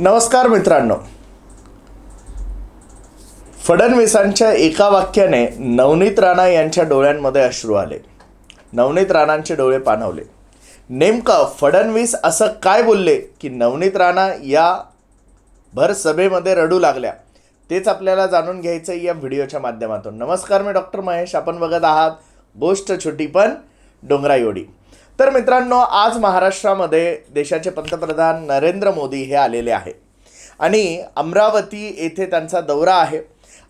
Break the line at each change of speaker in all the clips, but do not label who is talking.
नमस्कार मित्रांनो. फडणवीसांच्या एका वाक्याने नवनीत राणा यांच्या डोळ्यांमध्ये अश्रू आले. नवनीत राणांचे डोळे पाणवले. नेमकं फडणवीस असं काय बोलले की नवनीत राणा या भर सभेमध्ये रडू लागल्या? तेच आपल्याला जाणून घ्यायचं आहे या व्हिडिओच्या माध्यमातून. नमस्कार मी डॉक्टर महेश. आपण बघत आहात गोष्ट छोटी पण डोंगरायोडी तर मित्रांनो आज महाराष्ट्रामध्ये देशाचे पंतप्रधान नरेंद्र मोदी हे आलेले आहे. आणि अमरावती येथे त्यांचा दौरा आहे.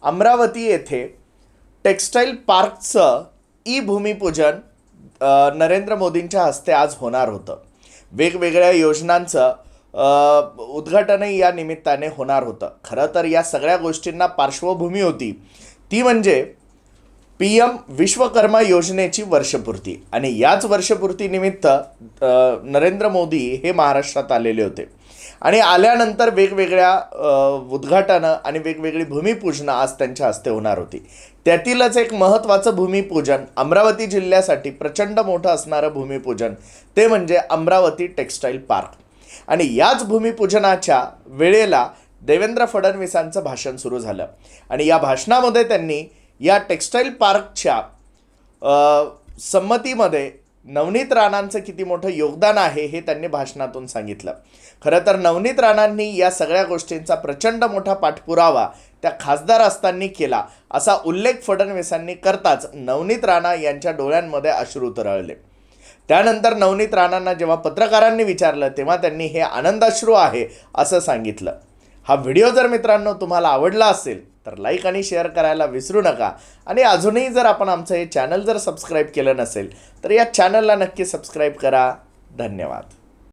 अमरावती येथे टेक्स्टाईल पार्कचं ई भूमिपूजन नरेंद्र मोदींच्या हस्ते आज होणार होतं. वेगवेगळ्या योजनांचं उद्घाटनही या निमित्ताने होणार होतं. खरं तर या सगळ्या गोष्टींना पार्श्वभूमी होती. ती म्हणजे पी एम विश्वकर्मा योजनेची वर्षपूर्ती. आणि याच वर्षपूर्तीनिमित्त नरेंद्र मोदी हे महाराष्ट्रात आलेले होते. आणि आल्यानंतर वेगवेगळ्या उद्घाटनं आणि वेगवेगळी भूमिपूजनं आज त्यांच्या हस्ते होणार होती. त्यातीलच एक महत्त्वाचं भूमिपूजन अमरावती जिल्ह्यासाठी प्रचंड मोठं असणारं भूमिपूजन ते म्हणजे अमरावती टेक्स्टाईल पार्क. आणि याच भूमिपूजनाच्या वेळेला देवेंद्र फडणवीसांचं भाषण सुरू झालं. आणि या भाषणामध्ये त्यांनी या टेक्स्टाईल पार्कच्या संमतीमध्ये नवनीत राणांचं किती मोठं योगदान आहे हे त्यांनी भाषणातून सांगितलं. खरं तर नवनीत राणांनी या सगळ्या गोष्टींचा प्रचंड मोठा पाठपुरावा त्या खासदार असताना केला असा उल्लेख फडणवीसांनी करताच नवनीत राणा यांच्या डोळ्यांमध्ये अश्रू तरळले. त्यानंतर नवनीत राणांना जेव्हा पत्रकारांनी विचारलं तेव्हा त्यांनी हे आनंदाश्रू आहे असं सांगितलं. हा व्हिडिओ जर मित्रांनो तुम्हाला आवडला असेल तर लाईक आणि शेअर करायला विसरू नका. आणि अजूनही जर आपण आमचं हे चॅनल जर सबस्क्राईब केलं नसेल तर या चॅनलला नक्की सबस्क्राईब करा. धन्यवाद.